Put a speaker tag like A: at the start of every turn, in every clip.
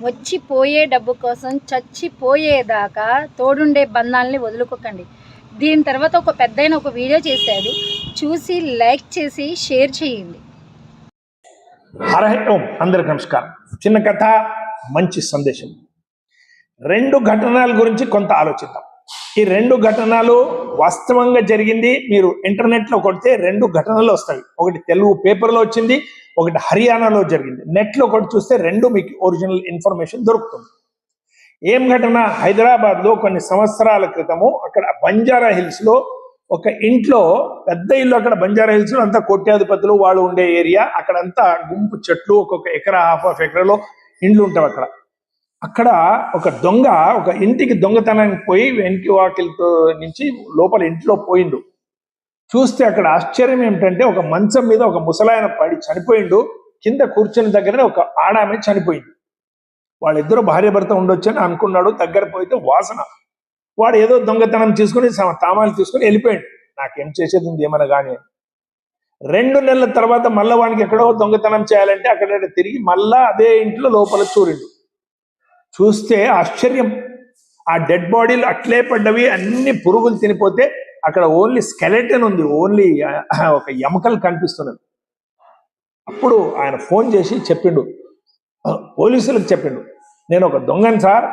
A: వచ్చిపోయే డబ్బు కోసం చచ్చిపోయేదాకా తోడుండే బంధాలని వదులుకోకండి. దీని తర్వాత ఒక పెద్దయిన ఒక వీడియో చేశాడు. చూసి లైక్ చేసి షేర్ చేయండి.
B: హరహ ఓం. అందరికి నమస్కారం. చిన్న కథ మంచి సందేశం. రెండు ఘటనల గురించి కొంత ఆలోచిద్దాం. ఈ రెండు ఘటనలు వాస్తవంగా జరిగింది. మీరు ఇంటర్నెట్లో కొడితే రెండు ఘటనలు వస్తాయి. ఒకటి తెలుగు పేపర్లో వచ్చింది ఒకటి హర్యానాలో జరిగింది. నెట్లో ఒకటి చూస్తే రెండు మీకు ఒరిజినల్ ఇన్ఫర్మేషన్ దొరుకుతుంది. ఏం ఘటన? హైదరాబాద్లో కొన్ని సంవత్సరాల క్రితము అక్కడ బంజారా హిల్స్లో ఒక ఇంట్లో పెద్ద ఇల్లు అక్కడ బంజారా హిల్స్ అంతా కోట్యాధిపతులు వాళ్ళు ఉండే ఏరియా. అక్కడంతా గుంపు చెట్లు ఒక్కొక్క ఎకరా హాఫ్ ఆఫ్ ఎకరాలో ఇండ్లు ఉంటాయి అక్కడ. అక్కడ ఒక దొంగ ఒక ఇంటికి దొంగతనానికి పోయి వెంకి వాకిలితో నుంచి లోపల ఇంట్లో పోయిండు. చూస్తే అక్కడ ఆశ్చర్యం ఏమిటంటే ఒక మంచం మీద ఒక ముసలాయన పడి చనిపోయిండు. కింద కూర్చుని దగ్గరనే ఒక ఆడామె చనిపోయింది. వాళ్ళిద్దరూ భార్య భర్త ఉండొచ్చు అని అనుకున్నాడు. దగ్గర పోయితే వాసన. వాడు ఏదో దొంగతనం తీసుకుని తామాలు తీసుకుని వెళ్ళిపోయాడు. నాకేం చేసేది ఉంది ఏమన్నా కానీ రెండు నెలల తర్వాత మళ్ళా వానికి ఎక్కడో దొంగతనం చేయాలంటే అక్కడ తిరిగి మళ్ళా అదే ఇంట్లో లోపల చూరిండు. చూస్తే ఆశ్చర్యం. ఆ డెడ్ బాడీలు అట్లే పడ్డవి అన్ని పురుగులు తినిపోతే అక్కడ ఓన్లీ స్కెలెటన్ ఉంది ఓన్లీ ఒక ఎముకలు కనిపిస్తున్నది అప్పుడు ఆయన ఫోన్ చేసి చెప్పిండు. పోలీసులకు చెప్పిండు. నేను ఒక దొంగను సార్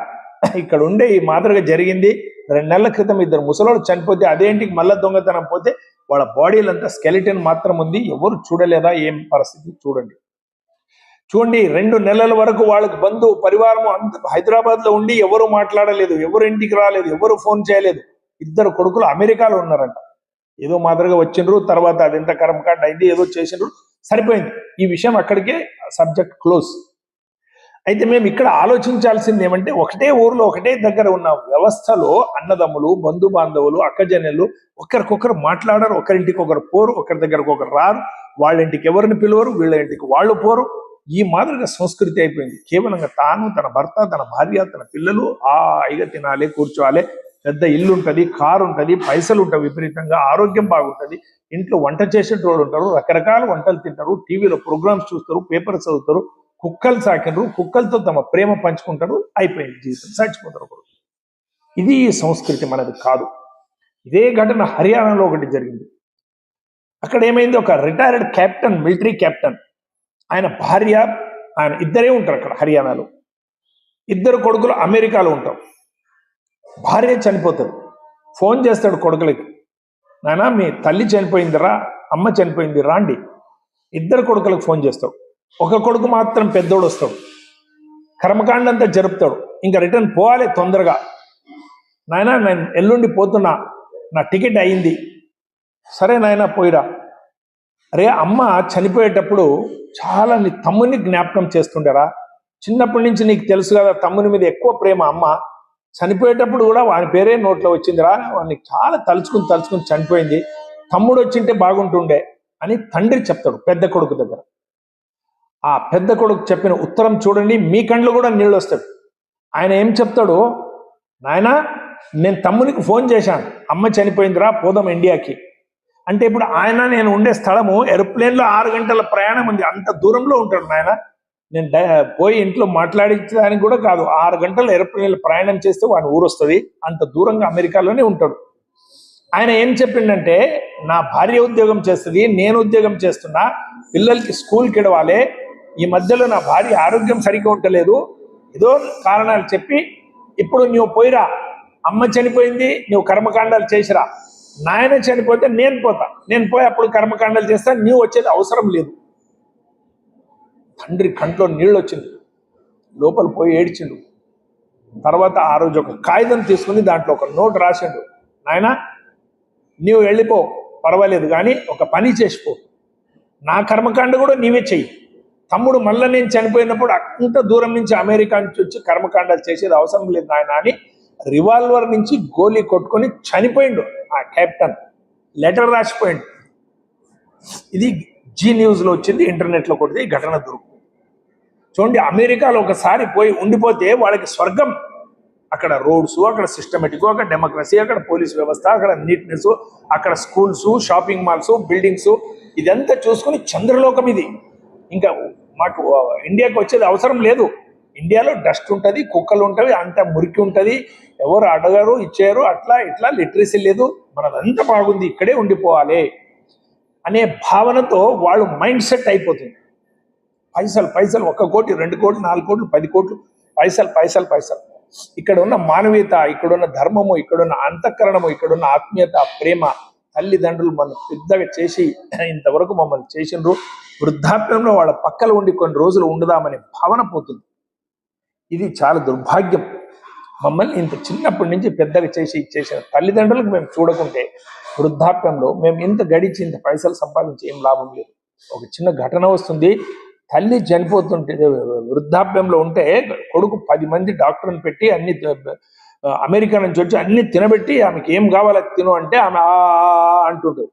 B: ఇక్కడ ఉండే ఈ మాదిరిగా జరిగింది. రెండు నెలల క్రితం ఇద్దరు ముసలోడు చనిపోతే అదేంటికి మళ్ళీ దొంగతనం పోతే వాళ్ళ బాడీలంతా స్కెలిటన్ మాత్రం ఉంది. ఎవరు చూడలేదా? ఏం పరిస్థితి? చూడండి. చూడండి రెండు నెలల వరకు వాళ్ళకి బంధు పరివారము అంత హైదరాబాద్లో ఉండి ఎవరు మాట్లాడలేదు ఎవరు ఇంటికి రాలేదు ఎవరు ఫోన్ చేయలేదు. ఇద్దరు కొడుకులు అమెరికాలో ఉన్నారంట. ఏదో మాదిరిగా వచ్చిండ్రు తర్వాత అది ఎంత కర్మకాండ అయింది ఏదో చేసిండ్రు సరిపోయింది. ఈ విషయం అక్కడికే సబ్జెక్ట్ క్లోజ్ అయితే మేము ఇక్కడ ఆలోచించాల్సింది ఏమంటే ఒకటే ఊర్లో ఒకటే దగ్గర ఉన్న వ్యవస్థలో అన్నదమ్ములు బంధు బాంధవులు అక్కజనులు ఒకరికొకరు మాట్లాడరు ఒకరింటికి ఒకరు పోరు ఒకరి దగ్గరకు ఒకరు రారు వాళ్ళ ఇంటికి ఎవరిని పిలవరు వీళ్ళ ఇంటికి వాళ్ళు పోరు. ఈ మాదిరిగా సంస్కృతి అయిపోయింది. కేవలంగా తాను తన భర్త తన భార్య తన పిల్లలు ఆ ఐగ తినాలి కూర్చోవాలి పెద్ద ఇల్లు ఉంటది కారు ఉంటది పైసలు ఉంటాయి విపరీతంగా ఆరోగ్యం బాగుంటుంది. ఇంట్లో వంట చేసేటోళ్ళు ఉంటారు రకరకాల వంటలు తింటారు టీవీలో ప్రోగ్రామ్స్ చూస్తారు పేపర్స్ చదువుతారు కుక్కలు సాకినరు కుక్కలతో తమ ప్రేమ పంచుకుంటారు అయిపోయింది జీవితం చచ్చిపోతారు ఒకరు ఇది ఈ సంస్కృతి మనది కాదు. ఇదే ఘటన హర్యానాలో ఒకటి జరిగింది. అక్కడ ఏమైంది? ఒక రిటైర్డ్ కెప్టెన్ మిలిటరీ కెప్టెన్ ఆయన భార్య ఆయన ఇద్దరే ఉంటారు అక్కడ హర్యానాలో. ఇద్దరు కొడుకులు అమెరికాలో ఉంటారు. భార్య చనిపోతుంది. ఫోన్ చేస్తాడు కొడుకులకి నాయనా మీ తల్లి చనిపోయిందిరా అమ్మ చనిపోయింది రాండి. ఇద్దరు కొడుకులకు ఫోన్ చేస్తాడు. ఒక కొడుకు మాత్రం పెద్దోడు వస్తాడు కర్మకాండ అంతా జరుపుతాడు. ఇంకా రిటర్న్ పోవాలి తొందరగా. నాయన నేను ఎల్లుండి పోతున్నా నా టికెట్ అయింది. సరే నాయనా పోయిరా. అరే అమ్మ చనిపోయేటప్పుడు చాలా నీ తమ్ముని జ్ఞాపకం చేస్తుండేరా. చిన్నప్పటి నుంచి నీకు తెలుసు కదా తమ్ముని మీద ఎక్కువ ప్రేమ అమ్మ. చనిపోయేటప్పుడు కూడా వాని పేరే నోట్లో వచ్చిందిరా వాడిని చాలా తలుచుకుని తలుచుకుని చనిపోయింది. తమ్ముడు వచ్చింటే బాగుంటుండే అని తండ్రి చెప్తాడు పెద్ద కొడుకు దగ్గర. ఆ పెద్ద కొడుకు చెప్పిన ఉత్తరం చూడండి మీ కండ్లు కూడా నీళ్ళు వస్తాడు ఆయన ఏం చెప్తాడు నాయనా నేను తమ్మునికి ఫోన్ చేశాను. అమ్మ చనిపోయిందిరా పోదాం ఇండియాకి. అంటే ఇప్పుడు ఆయన నేను ఉండే స్థలము ఎరోప్లేన్లో ఆరు గంటల ప్రయాణం ఉంది. అంత దూరంలో ఉంటాడు నాయన. నేను పోయి ఇంట్లో మాట్లాడించడానికి కూడా కాదు. ఆరు గంటలు ఏరోప్లేన్ ప్రయాణం చేస్తే వాడి ఊరు వస్తుంది. అంత దూరంగా అమెరికాలోనే ఉంటాడు. ఆయన ఏం చెప్పిండంటే నా భార్య ఉద్యోగం చేస్తుంది నేను ఉద్యోగం చేస్తున్నా పిల్లలకి స్కూల్కి ఇడవాలి ఈ మధ్యలో నా భార్య ఆరోగ్యం సరిగ్గా ఉండలేదు ఏదో కారణాలు చెప్పి ఇప్పుడు నువ్వు పోయిరా అమ్మ చనిపోయింది నువ్వు కర్మకాండాలు చేసిరా నాయన చనిపోతే నేను పోతా నేను పోయి అప్పుడు కర్మకాండాలు చేస్తా నువ్వు వచ్చేది అవసరం లేదు. తండ్రి కంట్లో నీళ్ళు వచ్చింది లోపల పోయి ఏడ్చిండు. తర్వాత ఆ రోజు ఒక కాగితం తీసుకుని దాంట్లో ఒక నోట్ రాసిండు. నాయన నీవు వెళ్ళిపో పర్వాలేదు కానీ ఒక పని చేసిపో. నా కర్మకాండ కూడా నీవే చెయ్యి. తమ్ముడు మళ్ళీ నేను చనిపోయినప్పుడు అంత దూరం నుంచి అమెరికా నుంచి వచ్చి కర్మకాండాలు చేసేది అవసరం లేదు నాయన అని రివాల్వర్ నుంచి గోలీ కొట్టుకొని చనిపోయిండు ఆ కెప్టెన్. లెటర్ రాసిపోయిండు. ఇది జీ న్యూస్లో వచ్చింది ఇంటర్నెట్లో కొడితే ఈ ఘటన దొరుకుతుంది చూడండి అమెరికాలో ఒకసారి పోయి ఉండిపోతే వాళ్ళకి స్వర్గం. అక్కడ రోడ్స్ అక్కడ సిస్టమేటిక్ అక్కడ డెమోక్రసీ అక్కడ పోలీస్ వ్యవస్థ అక్కడ నీట్నెస్ అక్కడ స్కూల్స్ షాపింగ్ మాల్స్ బిల్డింగ్స్ ఇదంతా చూసుకుని చంద్రలోకం ఇది. ఇంకా మాకు ఇండియాకి వచ్చేది అవసరం లేదు. ఇండియాలో డస్ట్ ఉంటుంది కుక్కలు ఉంటవి అంత మురికి ఉంటుంది. ఎవరు అడగరు ఇచ్చారు అట్లా ఇట్లా లిటరసీ లేదు. మనదంతా బాగుంది ఇక్కడే ఉండిపోవాలి అనే భావనతో వాళ్ళు మైండ్ సెట్ అయిపోతుంది. పైసలు పైసలు ఒక కోటి రెండు కోట్లు నాలుగు కోట్లు పది కోట్లు. పైసలు పైసలు పైసలు. ఇక్కడ ఉన్న మానవీయత ఇక్కడున్న ధర్మము ఇక్కడున్న అంతఃకరణము ఇక్కడున్న ఆత్మీయత ప్రేమ తల్లిదండ్రులు మనం పెద్దగా చేసి ఇంతవరకు మమ్మల్ని చేసిండ్రు. వృద్ధాప్యంలో వాళ్ళ పక్కలు ఉండి కొన్ని రోజులు ఉండదామనే భావన పోతుంది. ఇది చాలా దుర్భాగ్యం. మమ్మల్ని ఇంత చిన్నప్పటి నుంచి పెద్దగా చేసి ఇచ్చేసిన తల్లిదండ్రులకు మేము చూడకుంటే వృద్ధాప్యంలో మేము ఇంత గడిచి ఇంత పైసలు సంపాదించి ఏం లాభం లేదు. ఒక చిన్న ఘటన వస్తుంది. తల్లి చనిపోతుంటే వృద్ధాప్యంలో ఉంటే కొడుకు పది మంది డాక్టర్ని పెట్టి అన్ని అమెరికా నుంచి వచ్చి అన్ని తినబెట్టి ఆమెకి ఏం కావాలో తిను అంటే ఆమె ఆ ఆ అంటుంటుంది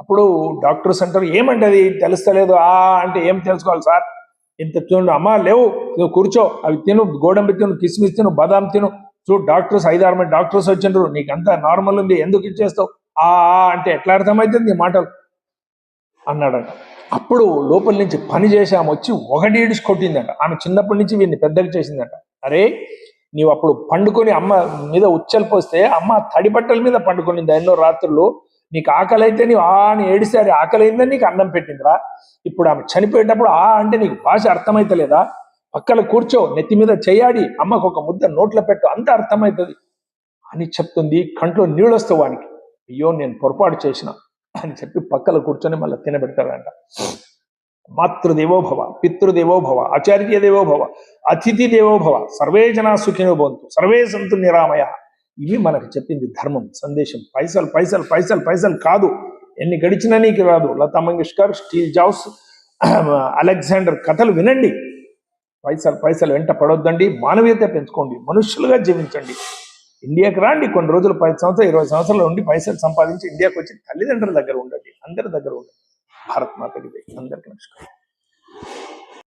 B: అప్పుడు డాక్టర్స్ అంటారు ఏమంటే అది? తెలుస్తలేదు. ఆ అంటే ఏం తెలుసుకోవాలి సార్? ఇంత తిను అమ్మా లేవు నువ్వు కూర్చో. అవి తిను గోడంబి తిను కిస్మిస్ తిను బాదాం తిను. చూడు డాక్టర్స్ ఐదారు మంది డాక్టర్స్ వచ్చిండ్రు. నీకు అంతా నార్మల్ ఉంది ఎందుకు ఇచ్చేస్తావు? ఆ అంటే ఎట్లా అర్థమవుతుంది నీ మాటలు? అన్నాడంట. అప్పుడు లోపల నుంచి పని చేసి ఆమె వచ్చి ఒకటి ఏడుచి కొట్టిందంట. ఆమె చిన్నప్పటి నుంచి వీడిని పెద్దగా చేసిందంట. అరే నీవు అప్పుడు పండుకొని అమ్మ మీద ఉచ్చలు పోస్తే అమ్మ తడి బట్టల మీద పండుకొనింది. ఎన్నో రాత్రులు నీకు ఆకలి అయితే నీవు ఆ అని ఏడిస్తే అది ఆకలి అయిందని నీకు అన్నం పెట్టిందిరా. ఇప్పుడు ఆమె చనిపోయేటప్పుడు ఆ అంటే నీకు భాష అర్థమైతలేదా? పక్కన కూర్చో నెత్తి మీద చేయాడి అమ్మకు ఒక ముద్ద నోట్లో పెట్టు అంత అర్థమవుతుంది అని చెప్తుంది. కంట్లో నీళ్ళు వస్తావు వానికి. అయ్యో నేను పొరపాటు చేసిన. అని చెప్పి పక్కన కూర్చొని మళ్ళీ తినబెడతాడంట మాతృదేవోభవ పితృదేవోభవ ఆచార్య దేవోభవ అతిథి దేవోభవ సర్వే జనా సుఖినో భవంతు సర్వే సంతు నిరామయ. ఇవి మనకు చెప్పింది ధర్మం సందేశం. పైసలు పైసలు పైసలు పైసలు కాదు. ఎన్ని గడిచినా నీకు రాదు. Lata Mangeshkar Steve Jobs Alexander కథలు వినండి. పైసలు పైసలు వెంట పడొద్దండి. మానవీయత పెంచుకోండి. మనుషులుగా జీవించండి. ఇండియాకి రాండి. కొన్ని రోజులు పది సంవత్సరాలు ఇరవై సంవత్సరాలు ఉండి పైసలు సంపాదించి ఇండియాకి వచ్చి తల్లిదండ్రుల దగ్గర ఉండండి. అందరి దగ్గర ఉండండి. భారత్ మాతకి అందరికీ నమస్కారం.